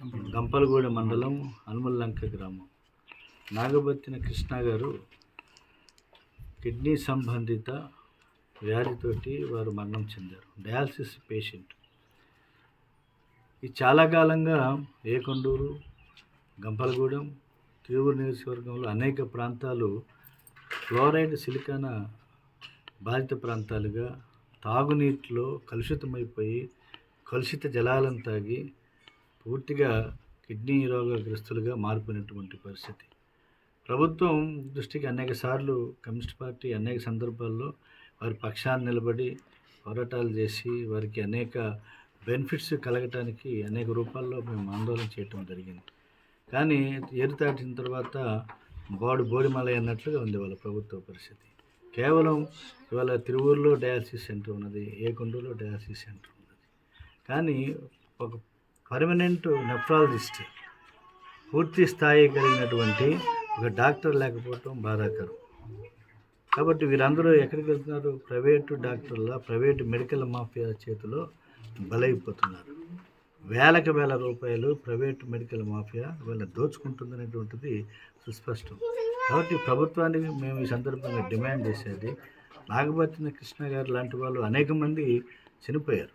గంపలగూడ. మండలం హనుమల్లంక గ్రామం. నాగబత్తిన కృష్ణ గారు కిడ్నీ సంబంధిత వ్యాధితోటి వారు మరణం చెందారు. Dialysis patient. ఇది చాలా కాలంగా ఏకొండూరు గంపలగూడెం తిరువురు నియోజకవర్గంలో అనేక ప్రాంతాలు ఫ్లోరైడ్ సిలికాన బాధిత ప్రాంతాలుగా తాగునీటిలో కలుషితమైపోయి కలుషిత జలాలను తాగి పూర్తిగా కిడ్నీ రోగగ్రస్తులుగా మారిపోయినటువంటి పరిస్థితి. ప్రభుత్వం దృష్టికి అనేక సార్లు కమ్యూనిస్ట్ పార్టీ అనేక సందర్భాల్లో వారి పక్షాన్ని నిలబడి పోరాటాలు చేసి వారికి అనేక బెనిఫిట్స్ కలగటానికి అనేక రూపాల్లో మేము ఆందోళన చేయటం జరిగింది. కానీ ఏరు దాటిన తర్వాత బాడు బోడిమలై అన్నట్లుగా ఉంది వాళ్ళ ప్రభుత్వ పరిస్థితి. కేవలం ఇవాళ తిరువూరులో డయాలసిస్ సెంటర్ ఉన్నది ఏకొండూరులో డయాలసిస్ సెంటర్ ఉన్నది. కానీ ఒక పర్మనెంట్ నెఫ్రాలజిస్ట్ పూర్తి స్థాయి కలిగినటువంటి ఒక డాక్టర్ లేకపోవటం బాధాకరం. కాబట్టి వీరందరూ ఎక్కడికి వెళ్తున్నారు? ప్రైవేటు డాక్టర్ల ప్రైవేటు మెడికల్ మాఫియా చేతిలో బలైపోతున్నారు. వేలకు వేల రూపాయలు ప్రైవేట్ మెడికల్ మాఫియా వీళ్ళ దోచుకుంటుందనేటువంటిది సుస్పష్టం. కాబట్టి ప్రభుత్వానికి మేము ఈ సందర్భంగా డిమాండ్ చేసేది నాగభత్తిన కృష్ణ గారు లాంటి వాళ్ళు అనేక మంది చనిపోయారు.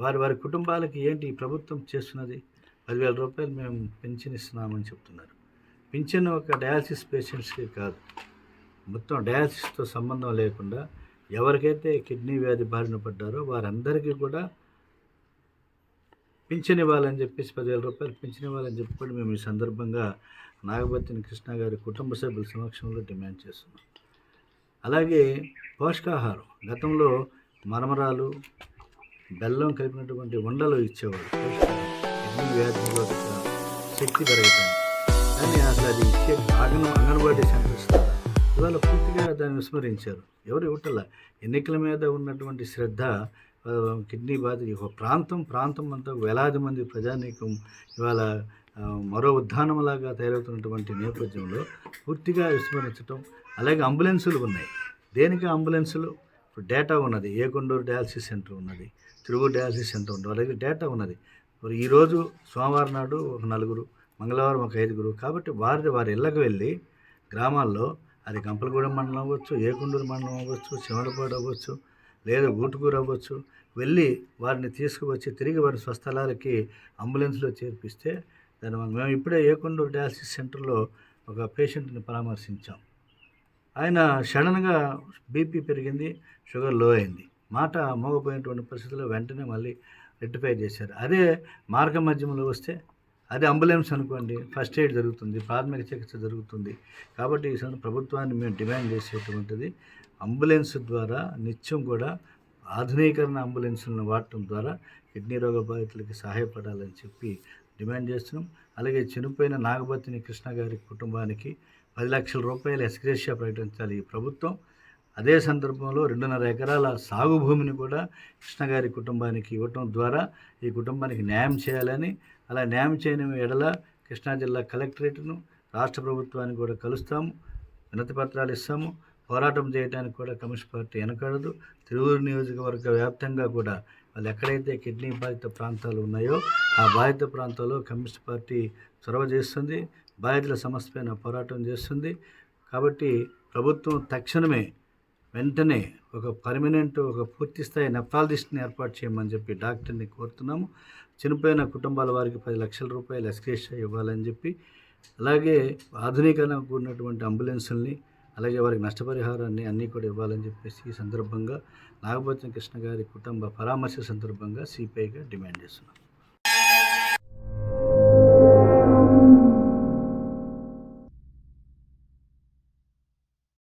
వారి వారి కుటుంబాలకి ఏంటి ప్రభుత్వం చేస్తున్నది? పదివేల రూపాయలు మేము పెన్షన్ ఇస్తున్నామని చెప్తున్నారు. పింఛన్ ఒక డయాలసిస్ పేషెంట్స్కి కాదు. మొత్తం డయాలసిస్తో సంబంధం లేకుండా ఎవరికైతే కిడ్నీ వ్యాధి బారిన పడ్డారో వారందరికీ కూడా పింఛన్ ఇవ్వాలని చెప్పేసి పదివేల రూపాయలు పింఛన్ ఇవ్వాలని చెప్పి మేము ఈ సందర్భంగా నాగభత్తిని కృష్ణ గారి కుటుంబ సభ్యుల సమక్షంలో డిమాండ్ చేస్తున్నాం. అలాగే పోషకాహారం. గతంలో మరమరాలు బెల్లం కలిపినటువంటి ఉండలు ఇచ్చేవాడు ఎన్ని వ్యాధుల్లో శక్తి పెరగటానికి కానీ అసలు అది ఇచ్చే అంగన్ అంగన్వాడీ సెంటర్స్ ఇవాళ పూర్తిగా దాన్ని విస్మరించారు. ఎవరు ఇవ్వటల ఎన్నికల మీద ఉన్నటువంటి శ్రద్ధ కిడ్నీ బాధ ఒక ప్రాంతం ప్రాంతం అంతా వేలాది మంది ప్రజానీకం ఇవాళ మరో ఉద్యానంలాగా తయారవుతున్నటువంటి నేపథ్యంలో పూర్తిగా విస్మరించడం అలాగే అంబులెన్సులు ఉన్నాయి. దేనికి అంబులెన్సులు? ఇప్పుడు డేటా ఉన్నది. ఏకొండూరు డయాలసిస్ సెంటర్ ఉన్నది? తిరుగు డయాలసిస్ సెంటర్ ఉంది అలాగే డేటా ఉన్నది. మరి ఈరోజు సోమవారం నాడు ఒక నలుగురు మంగళవారం ఒక ఐదుగురు కాబట్టి వారి వారి ఇళ్ళకు వెళ్ళి గ్రామాల్లో అది కంపలగూడెం మండలం అవ్వచ్చు ఏకుండూరు మండలం అవ్వచ్చు శివనపాడు అవ్వచ్చు లేదా గూటుకూరు అవ్వచ్చు వెళ్ళి వారిని తీసుకువచ్చి తిరిగి వారి స్వస్థలాలకి అంబులెన్స్లో చేర్పిస్తే దానివల్ల మేము ఇప్పుడే ఏకుండూరు డయాలసిస్ సెంటర్లో ఒక పేషెంట్ని పరామర్శించాం. ఆయన సడన్గా బీపీ పెరిగింది షుగర్లో అయింది. మాట మోగపోయినటువంటి పరిస్థితుల్లో వెంటనే మళ్ళీ రెక్టిఫై చేశారు. అదే మార్గ మధ్యంలో వస్తే అదే అంబులెన్స్ అనుకోండి ఫస్ట్ ఎయిడ్ జరుగుతుంది ప్రాథమిక చికిత్స జరుగుతుంది. కాబట్టి ఈ సమయం ప్రభుత్వాన్ని మేము డిమాండ్ చేసేటువంటిది అంబులెన్స్ ద్వారా నిత్యం కూడా ఆధునీకరణ అంబులెన్స్లను వాడటం ద్వారా కిడ్నీ రోగ బాధితులకి సహాయపడాలని చెప్పి డిమాండ్ చేస్తున్నాం. అలాగే చనిపోయిన నాగపతిని కృష్ణ గారి కుటుంబానికి పది లక్షల రూపాయలు ఎస్గ్రేషియా ప్రకటించాలి ఈ ప్రభుత్వం. అదే సందర్భంలో రెండున్నర ఎకరాల సాగు భూమిని కూడా కృష్ణగారి కుటుంబానికి ఇవ్వటం ద్వారా ఈ కుటుంబానికి న్యాయం చేయాలని అలా న్యాయం చేయని ఎడల కృష్ణా జిల్లా కలెక్టరేట్ను రాష్ట్ర ప్రభుత్వానికి కూడా కలుస్తాము వినతి పత్రాలు ఇస్తాము. పోరాటం చేయడానికి కూడా కమ్యూనిస్ట్ పార్టీ వెనకడదు. తిరువురు నియోజకవర్గ వ్యాప్తంగా కూడా వాళ్ళు ఎక్కడైతే కిడ్నీ బాధిత ప్రాంతాలు ఉన్నాయో ఆ బాధిత ప్రాంతాల్లో కమ్యూనిస్ట్ పార్టీ చొరవ చేస్తుంది. బాధితుల సమస్య పైన పోరాటం చేస్తుంది. కాబట్టి ప్రభుత్వం తక్షణమే వెంటనే ఒక పర్మనెంట్ ఒక పూర్తి స్థాయి నెఫ్రాలజిస్ట్ని ఏర్పాటు చేయమని చెప్పి డాక్టర్ని కోరుతున్నాము. చనిపోయిన కుటుంబాల వారికి పది లక్షల రూపాయలు ఎస్కేష్ ఇవ్వాలని చెప్పి అలాగే ఆధునీకరణ కూడినటువంటి అంబులెన్సుల్ని అలాగే వారికి నష్టపరిహారాన్ని అన్నీ కూడా ఇవ్వాలని చెప్పేసి ఈ సందర్భంగా నాగభూషణ కృష్ణ గారి కుటుంబ పరామర్శ సందర్భంగా సిపిఐగా డిమాండ్ చేస్తున్నాం